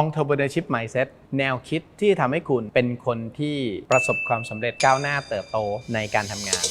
Entrepreneurship Mindset แนวคิดที่ทำให้คุณเป็นคนที่ประสบความสำเร็จก้าวหน้าเติบโตในการทำงาน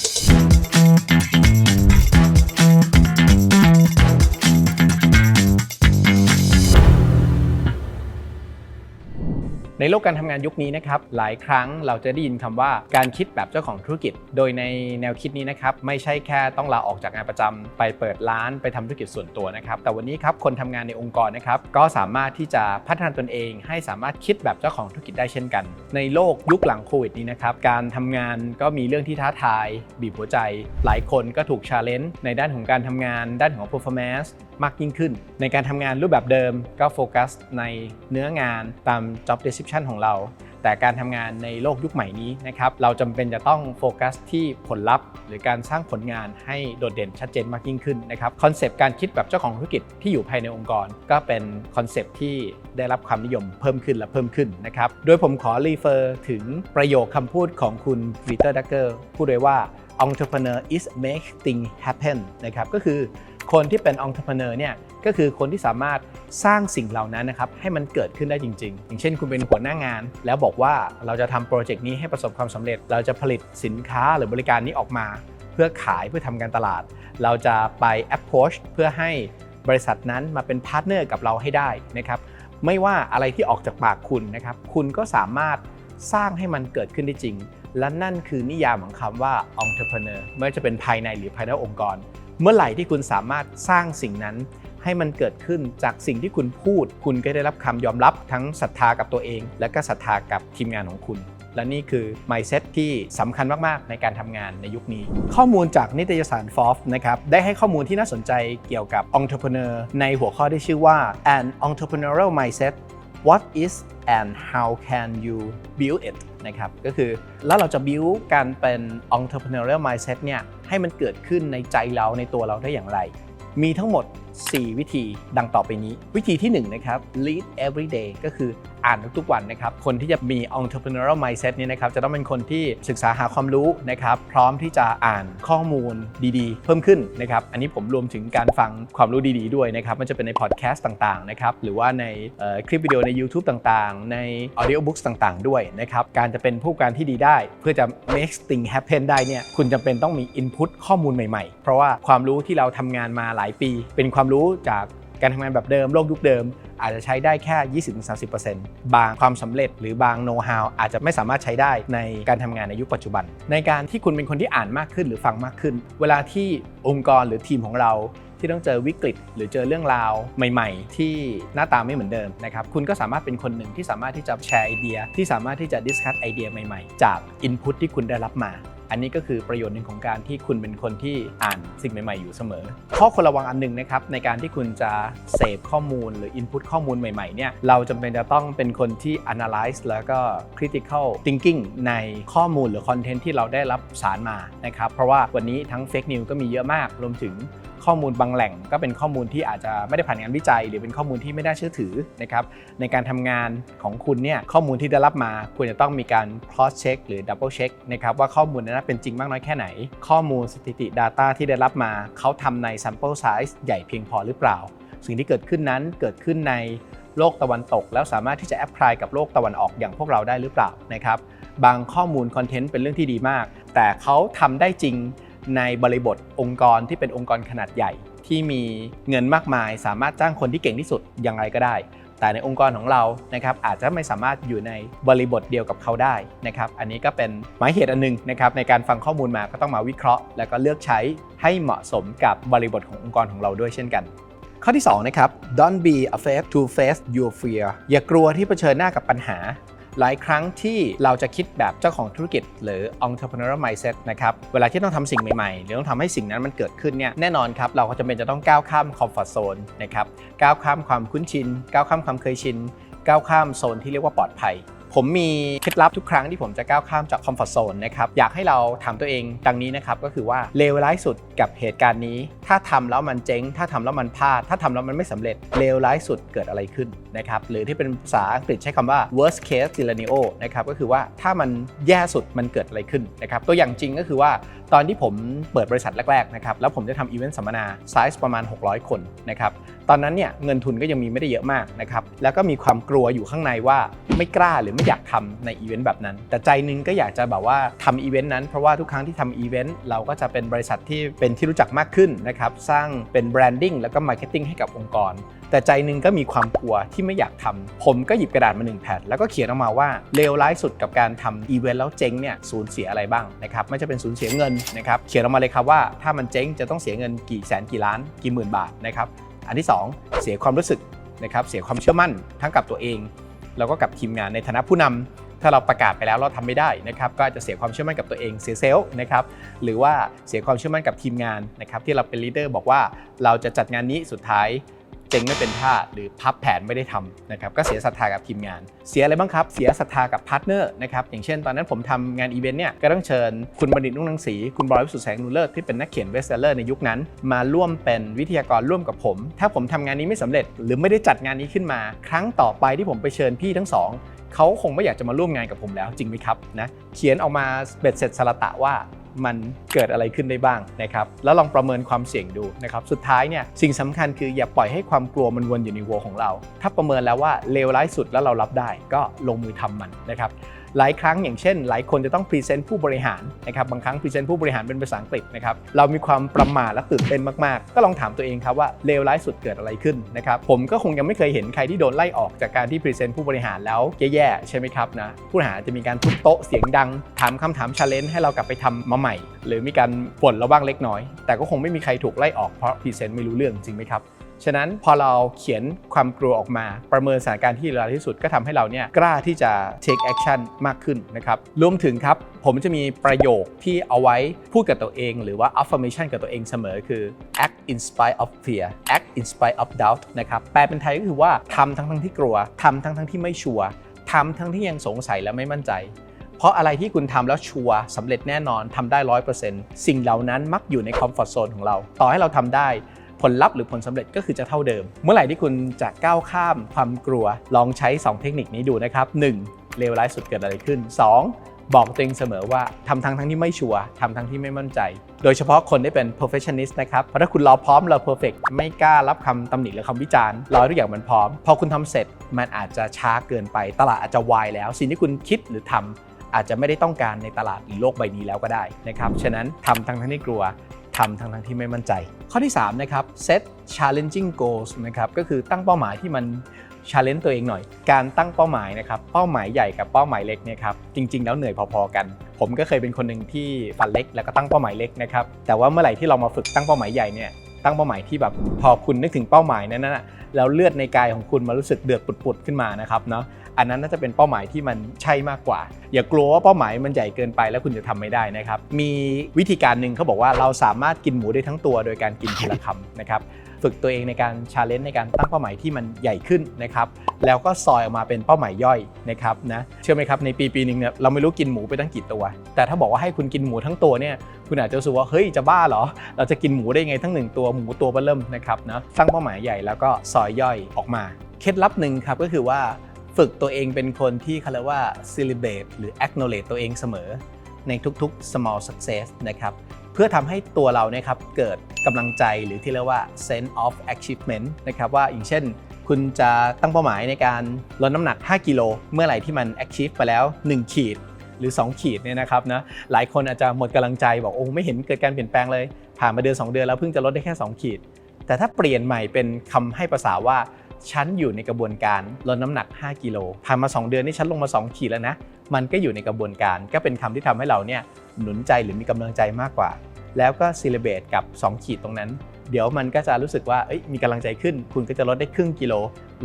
ในโลกการทำงานยุคนี้นะครับหลายครั้งเราจะได้ยินคำว่าการคิดแบบเจ้าของธุรกิจ โดยในแนวคิดนี้นะครับไม่ใช่แค่ต้องลาออกจากงานประจำไปเปิดร้านไปทำธุรกิจส่วนตัวนะครับแต่วันนี้ครับคนทำงานในองค์กรนะครับก็สามารถที่จะพัฒนาตนเอง ให้สามารถคิดแบบเจ้าของธุรกิจได้เช่นกัน ในโลกยุคหลังโควิดนี้นะครับการทำงานก็มีเรื่องที่ท้าทาย บีบหัวใจ หลายคนก็ถูกชาเลนจ์ในด้านของการทำงาน ด้านของ performance มากยิ่งขึ้น ในการทำงานรูปแบบเดิมก็โฟกัสในเนื้องานตาม job description ของเรา แต่การทำงานในโลกยุคใหม่นี้นะครับเราจำเป็นจะต้องโฟกัสที่ผลลัพธ์ หรือการสร้างผลงานให้โดดเด่นชัดเจนมากยิ่งขึ้นนะครับคอนเซปต์การคิดแบบเจ้าของธุรกิจที่อยู่ภายในองค์กร ก็เป็นคอนเซปต์ที่ได้รับความนิยมเพิ่มขึ้นและเพิ่มขึ้นนะครับโดยผมขอรีเฟอร์ถึงประโยคคำพูดของคุณปีเตอร์ดักเกอร์พูดไว้ว่า entrepreneur is make things happen นะครับก็คือ คนที่เป็น entrepreneur เนี่ยก็คือคนที่สามารถสร้างสิ่งเหล่านั้นนะครับให้มันเกิดขึ้นได้จริง ๆ อย่างเช่นคุณเป็นหัวหน้างาน แล้วบอกว่าเราจะทำโปรเจกต์นี้ให้ประสบความสำเร็จ เราจะผลิตสินค้าหรือบริการนี้ออกมา เพื่อขายเพื่อทำการตลาด เราจะไป approach เพื่อให้บริษัทนั้นมาเป็นพาร์ทเนอร์กับเราให้ได้นะครับไม่ว่าอะไรที่ออกจากปากคุณนะครับ คุณก็สามารถสร้างให้มันเกิดขึ้นได้จริง และนั่นคือนิยามของคำว่า entrepreneur ไม่ว่าจะเป็นภายในหรือภายนอกองค์กร เมื่อไหร่ที่คุณสามารถสร้างสิ่งนั้น ให้มันเกิดขึ้นจากสิ่งที่คุณพูด คุณก็ได้รับคำยอมรับทั้งศรัทธากับตัวเอง และก็ศรัทธากับทีมงานของคุณ และนี่คือ mindset ที่สำคัญมาก ๆ ในการทำงานในยุคนี้ ข้อมูลจากนิตยสาร Forbes นะครับได้ให้ข้อมูลที่น่าสนใจเกี่ยวกับ entrepreneur ในหัวข้อที่ชื่อว่า an entrepreneurial mindset what is and how can you build it นะครับก็คือแล้วเราจะ build การเป็น entrepreneurial mindset เนี่ยให้มันเกิดขึ้นในใจเราในตัวเราได้อย่างไร มีทั้งหมด4 วิธีดังต่อไปนี้ วิธีที่1นะครับ lead every day ก็คืออ่านทุกๆวันนะครับคนที่จะมี entrepreneurial mindset นี้นะครับจะต้องเป็นคนที่ศึกษาหาความรู้นะครับพร้อมที่จะอ่านข้อมูลดีๆ เพิ่มขึ้นนะครับอันนี้ผมรวมถึงการฟังความรู้ดีๆด้วยนะครับมันจะเป็นในพอดแคสต์ต่างๆนะครับหรือว่าในคลิปวิดีโอใน YouTube ต่างๆ ใน audio books ต่างๆ ด้วยนะครับการจะเป็นผู้การที่ดีได้ เพื่อจะ make thing happen ได้เนี่ยคุณจำเป็นต้องมี input ข้อมูลใหม่ๆ เพราะว่าความรู้ที่เราทำงานมาหลายปีเป็นความความรู้จากการทำงานแบบเดิมโลกยุคเดิม อาจจะใช้ได้แค่ 20-30%บางความสำเร็จหรือบางโน้ตฮาวอาจจะไม่สามารถใช้ได้ในการทำงานในยุคปัจจุบัน ในการที่คุณเป็นคนที่อ่านมากขึ้นหรือฟังมากขึ้น เวลาที่องค์กรหรือทีมของเราที่ต้องเจอวิกฤต หรือเจอเรื่องราวใหม่ ๆ ที่หน้าตาไม่เหมือนเดิมนะครับคุณก็สามารถเป็นคนหนึ่งที่สามารถที่จะแชร์ไอเดีย ที่สามารถที่จะดิสคัสไอเดียใหม่ ๆ จากอินพุตที่คุณได้รับมา อันนี้ก็คือประโยชน์หนึ่งของการที่คุณเป็นคนที่อ่านสิ่งใหม่ ๆ อยู่เสมอ ข้อควรระวังอันหนึ่งนะครับในการที่คุณจะเสพข้อมูลหรือ input ข้อมูลใหม่ๆเนี่ยเราจำเป็นจะต้องเป็นคนที่ analyze แล้วก็ critical thinking ในข้อมูลหรือคอนเทนต์ที่เราได้รับสารมานะครับเพราะว่าวันนี้ทั้ง fake news ก็มีเยอะมากรวมถึง ข้อมูลบางแหล่ง ก็เป็นข้อมูลที่อาจจะไม่ได้ผ่านงานวิจัย หรือเป็นข้อมูลที่ไม่ได้เชื่อถือนะครับในการทำงานของคุณเนี่ยข้อมูลที่ได้รับมาควรจะต้องมีการ cross check หรือ double check นะครับว่าข้อมูลนั้นเป็นจริงมากน้อยแค่ไหน ข้อมูลสถิติ Data ที่ได้รับมาเขาทำใน sample size ใหญ่เพียงพอหรือเปล่า สิ่งที่เกิดขึ้นนั้นเกิดขึ้นในโลกตะวันตก แล้วสามารถที่จะแอพพลายกับโลกตะวันออกอย่างพวกเราได้หรือเปล่านะครับบางข้อมูลคอนเทนต์เป็นเรื่องที่ดีมาก แต่เขาทำได้จริง ในบริบทองค์กรที่เป็นองค์กรขนาดใหญ่ ที่มีเงินมากมาย สามารถจ้างคนที่เก่งที่สุดอย่างไรก็ได้ แต่ในองค์กรของเรานะครับอาจจะไม่สามารถอยู่ในบริบทเดียวกับเขาได้นะครับอันนี้ก็เป็นหมายเหตุอันหนึงนะครับในการฟังข้อมูลมาก็ต้องมาวิเคราะห์ แล้วก็เลือกใช้ให้เหมาะสมกับบริบทขององค์กรของเราด้วยเช่นกันข้อที่ 2 นะครับ don't be afraid to face your fear อย่ากลัวที่เผชิญหน้ากับปัญหา หลายครั้งที่เราจะคิดแบบเจ้าของธุรกิจ หรือ entrepreneurial mindset นะครับเวลาที่ต้องทำสิ่งใหม่ๆ หรือต้องทำให้สิ่งนั้นมันเกิดขึ้นเนี่ยแน่นอนครับเราก็จะเป็นจะต้องก้าวข้าม comfort zone นะครับก้าวข้ามความคุ้นชิน ก้าวข้ามความเคยชิน ก้าวข้ามโซนที่เรียกว่าปลอดภัย ผมมีเคล็ดลับทุกครั้งที่ผมจะก้าวข้ามจากคอมฟอร์ทโซนนะครับอยากให้เราถามตัวเองดังนี้นะครับก็คือว่าเลวร้ายสุดกับเหตุการณ์นี้ ถ้าทำแล้วมันเจ๊ง ถ้าทำแล้วมันพลาด ถ้าทำแล้วมันไม่สำเร็จเลวร้ายสุดเกิดอะไรขึ้นนะครับหรือที่เป็นภาษาอังกฤษใช้คำว่า worst case scenario นะครับก็คือว่าถ้ามันแย่สุดมันเกิดอะไรขึ้นนะครับตัวอย่างจริงก็คือว่า ตอนที่ผมเปิดบริษัทแรกๆนะครับแล้วผมจะทำอีเวนต์สัมมนาไซส์ประมาณ 600 คนนะครับตอนนั้นเนี่ยเงินทุนก็ยังมีไม่ได้เยอะมากนะครับแล้วก็มีความกลัวอยู่ข้างในว่าไม่กล้าหรือไม่อยากทำในอีเวนต์แบบนั้น แต่ใจนึงก็อยากจะแบบว่าทำอีเวนต์นั้นเพราะว่าทุกครั้งที่ทำอีเวนต์เราก็จะเป็นบริษัทที่เป็นที่รู้จักมากขึ้นนะครับสร้างเป็นแบรนดิ้งแล้วก็มาร์เก็ตติ้งให้กับองค์กร แต่ใจหนึงก็มีความกลัวที่ไม่อยากทำผมก็หยิบกระดาษมาหนึ่งแผ่นแล้วก็เขียนออกมาว่าเลวร้ายสุดกับการทำอีเวนต์แล้วเจ๊งเนี่ยสูญเสียอะไรบ้างนะครับไม่จะเป็นสูญเสียเงินนะครับเขียนออกมาเลยครับว่าถ้ามันเจ๊งจะต้องเสียเงินกี่แสนกี่ล้านกี่หมื่นบาทนะครับอันที่สองเสียความรู้สึกนะครับเสียความเชื่อมั่นทั้งกับตัวเอง แล้วก็กับทีมงานในฐานะผู้นำถ้าเราประกาศไปแล้วเราทำไม่ได้นะครับก็อาจจะเสียความเชื่อมั่นกับตัวเองเสียเซลล์นะครับหรือว่าเสียความเชื่อมั่นกับทีมงานนะครับที่เราเป็นลีดเดอร์บอกว่าเราจะจัดงานนี้สุดท้าย เจ๊งไม่เป็นท่าหรือพับแผนไม่ได้ทำนะครับก็เสียศรัทธากับทีมงาน เสียอะไรบ้างครับ เสียศรัทธากับพาร์ทเนอร์นะครับอย่างเช่นตอนนั้นผมทำงานอีเวนต์เนี่ยก็ต้องเชิญคุณบัณฑิตนุ่งนังสีคุณบอยวิสุทธ์แสงนูเลิศที่เป็นนักเขียนเวสเซอร์ในยุคนั้น มาร่วมเป็นวิทยากรร่วมกับผม ถ้าผมทำงานนี้ไม่สำเร็จ หรือไม่ได้จัดงานนี้ขึ้นมา ครั้งต่อไปที่ผมไปเชิญพี่ทั้งสองเขาคงไม่อยากจะมาร่วมงานกับผมแล้วจริงไหมครับนะเขียนออกมาเบ็ดเสร็จสละตะว่า มันเกิดอะไรขึ้นได้บ้างนะครับแล้วลองประเมินความเสี่ยงดูนะครับสุดท้ายเนี่ยสิ่งสำคัญคืออย่าปล่อยให้ความกลัวมันวนอยู่ในวัวของเรา ถ้าประเมินแล้วว่าเลวร้ายสุดแล้วเรารับได้ก็ลงมือทำมันนะครับ หลายครั้งอย่างเช่น หลายคนจะต้องพรีเซนต์ผู้บริหารนะครับบางครั้งพรีเซนต์ผู้บริหารเป็นภาษาอังกฤษนะครับเรามีความประม่าและตื่นเต้นมากๆ ก็ลองถามตัวเองครับว่าเลวร้ายสุดเกิดอะไรขึ้นนะครับผมก็คงยังไม่เคยเห็นใครที่โดนไล่ออกจากการที่พรีเซนต์ผู้บริหารแล้วแย่ๆใช่ไหมครับนะผู้บริหารจะมีการทุบโต๊ะเสียงดัง ถามคำถามชาเลนจ์ให้เรากลับไปทำมาใหม่ หรือมีการบ่นเราบ้างเล็กน้อย แต่ก็คงไม่มีใครถูกไล่ออกเพราะพรีเซนต์ไม่รู้เรื่องจริงไหมครับ ฉะนั้นพอเราเขียนความกลัวออกมา ประเมินสถานการณ์ที่เลวร้ายที่สุดก็ทำให้เราเนี่ยกล้าที่จะ take action มากขึ้นนะครับรวมถึงครับ ผมจะมีประโยคที่เอาไว้พูดกับตัวเอง หรือว่า affirmation กับตัวเองเสมอคือ act in spite of fear act in spite of doubt นะครับแปลเป็นไทยก็คือว่าทำทั้งทั้งที่กลัวทำทั้งทั้งที่ไม่ชัวร์ทำทั้งที่ยังสงสัยและไม่มั่นใจเพราะอะไรที่คุณทำแล้วชัวร์สำเร็จแน่นอนทำได้ร้อยเปอร์เซ็นต์สิ่งเหล่านั้นมักอยู่ในคอมฟอร์ทโซนของเรา ต่อให้เราทำได้ ผลลัพธ์หรือผลสำเร็จก็คือจะเท่าเดิม เมื่อไหร่ที่คุณจะก้าวข้ามความกลัว ลองใช้ 2 เทคนิคนี้ดูนะครับ 1. เลวร้ายสุดเกิดอะไรขึ้น 2. บอกตัวเองเสมอว่าทำทั้งทั้งที่ไม่ชัวร์ทำทั้งที่ไม่มั่นใจ โดยเฉพาะคนที่เป็น perfectionist นะครับเพราะถ้าคุณรอพร้อมรอ perfect ไม่กล้ารับคำตำหนิหรือคำวิจารณ์รอทุกอย่างมันพร้อม พอคุณทำเสร็จมันอาจจะช้าเกินไป ตลาดอาจจะวายแล้ว สิ่งที่คุณคิดหรือทำอาจจะไม่ได้ต้องการในตลาดหรือโลกใบนี้แล้วก็ได้นะครับ ฉะนั้นทำทั้งทั้งที่กลัวำทั้งทั้งที่ไม่มั่นใจ ข้อที่3นะครับ set challenging goals นะครับก็คือตั้งเป้าหมายที่มัน challenge ตัวเองหน่อย การตั้งเป้าหมายนะครับ เป้าหมายใหญ่กับเป้าหมายเล็กเนี่ยครับ จริง ๆ แล้วเหนื่อยพอๆกัน ผมก็เคยเป็นคนหนึ่งที่ฝันเล็กแล้วก็ตั้งเป้าหมายเล็กนะครับ แต่ว่าเมื่อไหร่ที่เรามาฝึกตั้งเป้าหมายใหญ่เนี่ย ตั้งเป้าหมายที่แบบพอคุณนึกถึงเป้าหมายนั้นนะแล้วเลือดในกายของคุณมารู้สึกเดือดปุดๆขึ้นมานะครับเนาะอันนั้นน่าจะเป็นเป้าหมายที่มันใช่มากกว่า อย่ากลัวว่าเป้าหมายมันใหญ่เกินไปแล้วคุณจะทำไม่ได้นะครับมีวิธีการหนึ่งเขาบอกว่าเราสามารถกินหมูได้ทั้งตัวโดยการกินทีละคำนะครับ ฝึกตัวเองในการชาเลนจ์ในการตั้งเป้าหมายที่มันใหญ่ขึ้นนะครับแล้วก็ซอยออกมาเป็นเป้าหมายย่อยนะครับนะเชื่อไหมครับในปีปีหนึ่งเนี่ยเราไม่รู้กินหมูไปตั้งกี่ตัว แต่ถ้าบอกว่าให้คุณกินหมูทั้งตัวเนี่ยคุณอาจจะรู้สึกว่าเฮ้ยจะบ้าเหรอ เราจะกินหมูได้ไงทั้งหนึ่งตัวหมูตัวเริ่มนะครับนะตั้งเป้าหมายใหญ่แล้วก็ซอยย่อยออกมาเคล็ดลับหนึ่งครับก็คือว่าฝึกตัวเองเป็นคนที่เขาเรียกว่า celebrate หรือ acknowledge ตัวเองเสมอในทุกๆ small success นะครับ เพื่อทำให้ตัวเราเนี่ยครับเกิดกำลังใจหรือที่เรียกว่า sense of achievement นะครับว่าอย่างเช่น คุณจะตั้งเป้าหมายในการลดน้ำหนัก 5 กิโล เมื่อไหร่ที่มัน achieve ไปแล้ว 1 ขีดหรือ 2 ขีดเนี่ยนะครับนะหลายคนอาจจะหมดกำลังใจบอกโอ้ไม่เห็นเกิดการเปลี่ยนแปลงเลย ผ่านมาเดือน 2 เดือนแล้วเพิ่งจะลดได้แค่ 2 ขีด แต่ถ้าเปลี่ยนใหม่เป็นคำให้ภาษาว่า ฉันอยู่ในกระบวนการลดน้ำหนัก 5 กิโลผ่านมา 2 เดือนนี่ฉันลงมา 2 ขีดแล้วนะ มันก็อยู่ในกระบวนการ ก็เป็นคำที่ทำให้เราเนี่ยหนุนใจหรือมีกำลังใจมากกว่า แล้วก็ซีเลเบตกับ 2 ขีดตรงนั้น เดี๋ยวมันก็จะรู้สึกว่ามีกำลังใจขึ้น คุณก็จะลดได้ครึ่งกิโล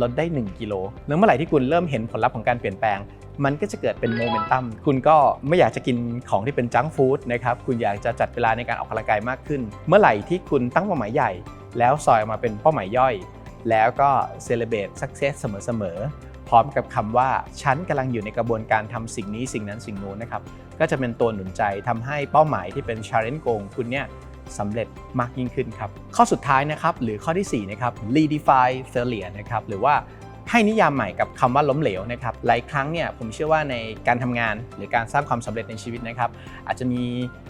ลดได้ 1 กิโลแล้วเมื่อไหร่ที่คุณเริ่มเห็นผลลัพธ์ของการเปลี่ยนแปลงมันก็จะเกิดเป็นโมเมนตัม คุณก็ไม่อยากจะกินของที่เป็นจังฟู้ดนะครับ คุณอยากจะจัดเวลาในการออกกำลังกายมากขึ้น เมื่อไหร่ที่คุณตั้งเป้าหมายใหญ่ แล้วซอยออกมาเป็นเป้าหมายย่อย แล้วก็เซเลเบตสักเซสเสมอๆ พร้อมกับคำว่า ฉันกำลังอยู่ในกระบวนการทำสิ่งนี้สิ่งนั้นสิ่งนู้นนะครับ ก็จะเป็นตัวหนุนใจทำให้เป้าหมายที่เป็นชาเลนจ์โกงคุณเนี่ยสำเร็จมากยิ่งขึ้นครับ ข้อสุดท้ายนะครับ หรือข้อที่4นะครับ redefine failure นะครับ หรือว่าให้นิยามใหม่กับคำว่าล้มเหลวนะครับ หลายครั้งเนี่ยผมเชื่อว่าในการทำงานหรือการสร้างความสำเร็จในชีวิตนะครับ อาจจะมี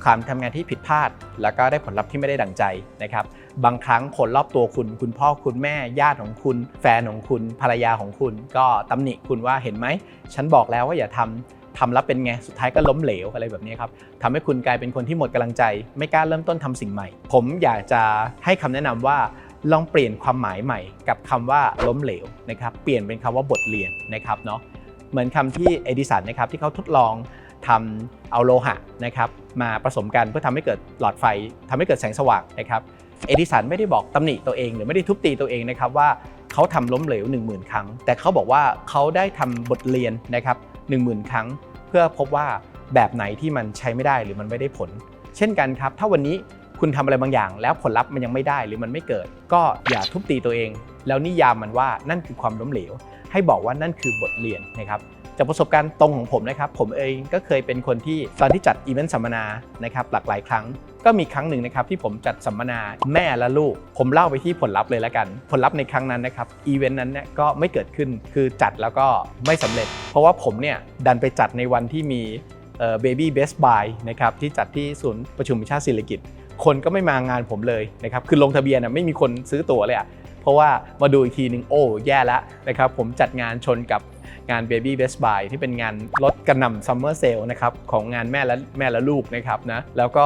ความทำงานที่ผิดพลาด แล้วก็ได้ผลลัพธ์ที่ไม่ได้ดังใจนะครับ บางครั้งคนรอบตัวคุณ คุณพ่อคุณแม่ญาติของคุณ แฟนของคุณภรรยาของคุณ ก็ตำหนิคุณว่าเห็นไหม ฉันบอกแล้วว่าอย่าทำทำแล้วเป็นไง สุดท้ายก็ล้มเหลวอะไรแบบนี้ครับทำให้คุณกลายเป็นคนที่หมดกำลังใจ ไม่กล้าเริ่มต้นทำสิ่งใหม่ ผมอยากจะให้คำแนะนำว่าลองเปลี่ยนความหมายใหม่ กับคำว่าล้มเหลวนะครับ เปลี่ยนเป็นคำว่าบทเรียนนะครับเนาะเหมือนคำที่เอดิสันนะครับที่เขาทดลองทำเอาโลหะนะครับมาผสมกันเพื่อทำให้เกิดหลอดไฟทำให้เกิดแสงสว่างนะครับ เอดิสันไม่ได้บอกตำหนิตัวเอง หรือไม่ได้ทุบตีตัวเองนะครับว่าเขาทำล้มเหลว 1 0,000 ครั้ง แต่เขาบอกว่าเขาได้ทำบทเรียนนะครับ10,000ครั้ง เพื่อพบว่าแบบไหนที่มันใช้ไม่ได้หรือมันไม่ได้ผล เช่นกันครับ ถ้าวันนี้คุณทำอะไรบางอย่าง แล้วผลลัพธ์มันยังไม่ได้หรือมันไม่เกิด ก็อย่าทุบตีตัวเอง แล้วนิยามมันว่านั่นคือความล้มเหลว ให้บอกว่านั่นคือบทเรียนนะครับ จากประสบการณ์ตรงของผมนะครับ ผมเองก็เคยเป็นคนที่ตอนที่จัดอีเวนต์สัมมนานะครับหลากหลายครั้ง ก็มีครั้งหนึ่งนะครับที่ผมจัดสัมมนาแม่และลูก ผมเล่าไปที่ผลลัพธ์เลยแล้วกัน ผลลัพธ์ในครั้งนั้นนะครับอีเวนต์นั้นเนี่ยก็ไม่เกิดขึ้นคือจัดแล้วก็ไม่สำเร็จ เพราะว่าผมเนี่ยดันไปจัดในวันที่มีเบบี้เบสบายนะครับที่จัดที่ศูนย์ประชุมชาติศิริกิตคนก็ไม่มางานผมเลยนะครับคือลงทะเบียนน่ะไม่มีคนซื้อตั๋วเลยอะเพราะว่ามาดูอีกทีหนึ่งโอ้แย่แล้วนะครับผมจัดงานชนกับ งาน Baby Best Buy ที่เป็นงานลดกระหน่ำซัมเมอร์เซลนะครับของงานแม่และแม่และลูกนะครับนะแล้วก็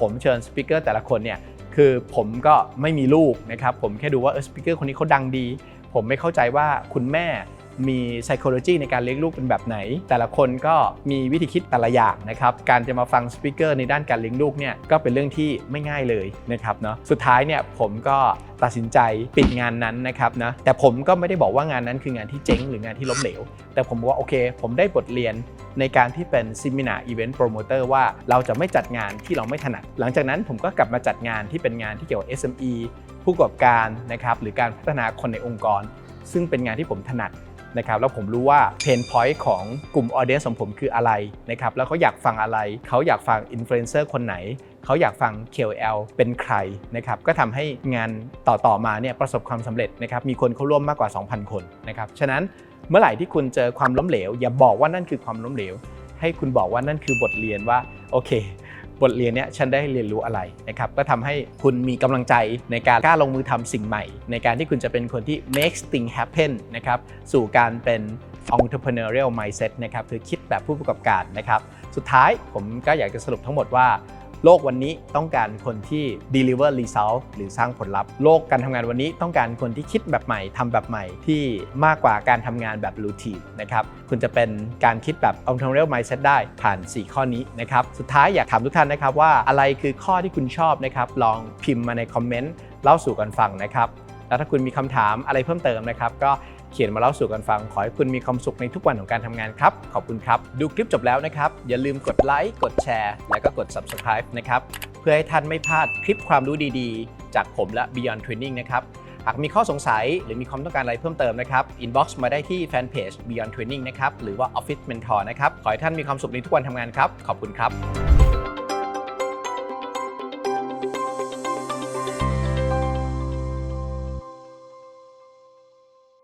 ผมเชิญสปิเกอร์แต่ละคนเนี่ยคือผมก็ไม่มีลูกนะครับผมแค่ดูว่าเออสปิเกอร์คนนี้เขาดังดี ผมไม่เข้าใจว่าคุณแม่ มี psychology ในการเลี้ยงลูกเป็นแบบไหน แต่ละคนก็มีวิธีคิดแต่ละอย่างนะครับ การจะมาฟังสปิเกอร์ในด้านการเลี้ยงลูกเนี่ยก็เป็นเรื่องที่ไม่ง่ายเลยนะครับเนาะสุดท้ายเนี่ยผมก็ตัดสินใจปิดงานนั้นนะครับนะแต่ผมก็ไม่ได้บอกว่างานนั้นคืองานที่เจ๊งหรืองานที่ล้มเหลว แต่ผมบอกว่าโอเค ผมได้บทเรียนในการที่เป็นซิมินาอีเวนต์โปรโมเตอร์ว่าเราจะไม่จัดงานที่เราไม่ถนัด หลังจากนั้นผมก็กลับมาจัดงานที่เป็นงานที่เกี่ยวกับ SME ผู้ประกอบการนะครับหรือการพัฒนาคนในองค์กร ซึ่งเป็นงานที่ผมถนัด นะครับแล้วผมรู้ว่าเพนพอยต์ของกลุ่มออเดียนของผมคืออะไรนะครับแล้วเขาอยากฟังอะไร เขาอยากฟังอินฟลูเอนเซอร์คนไหน เขาอยากฟัง KOL เป็นใครนะครับก็ทำให้งานต่อๆมาเนี่ยประสบความสำเร็จนะครับมีคนเข้าร่วมมากกว่า 2,000 คนนะครับฉะนั้นเมื่อไหร่ที่คุณเจอความล้มเหลว อย่าบอกว่านั่นคือความล้มเหลว ให้คุณบอกว่านั่นคือบทเรียนว่าโอเค บทเรียนเนี้ยฉันได้เรียนรู้อะไรนะครับก็ทำให้คุณมีกำลังใจในการกล้าลงมือทำสิ่งใหม่ ในการที่คุณจะเป็นคนที่ make thing happen นะครับสู่การเป็น entrepreneurial mindset นะครับคือคิดแบบผู้ประกอบการนะครับสุดท้ายผมก็อยากจะสรุปทั้งหมดว่า โลกวันนี้ต้องการคนที่ deliver result หรือสร้างผลลัพธ์ โลกการทำงานวันนี้ต้องการคนที่คิดแบบใหม่ทำแบบใหม่ที่มากกว่าการทำงานแบบ routine นะครับ คุณจะเป็นการคิดแบบ entrepreneurial mindset ได้ผ่าน 4 ข้อนี้นะครับ สุดท้ายอยากถามทุกท่านนะครับว่าอะไรคือข้อที่คุณชอบนะครับ ลองพิมพ์มาในคอมเมนต์เล่าสู่กันฟังนะครับ แล้วถ้าคุณมีคำถามอะไรเพิ่มเติมนะครับก็ ขียนมาเล่าสู่กันฟัง ขอให้คุณมีความสุขในทุกวันของการทำงานครับ ขอบคุณครับ ดูคลิปจบแล้วนะครับ อย่าลืมกดไลค์ กดแชร์ และก็กด subscribe นะครับ เพื่อให้ท่านไม่พลาดคลิปความรู้ดีๆ จากผมและ Beyond Training นะครับ หากมีข้อสงสัยหรือมีความต้องการอะไรเพิ่มเติมนะครับ inbox มาได้ที่แฟนเพจ Beyond Training นะครับ หรือว่า Office Mentor นะครับ ขอให้ท่านมีความสุขในทุกวันทำงานครับ ขอบคุณครับ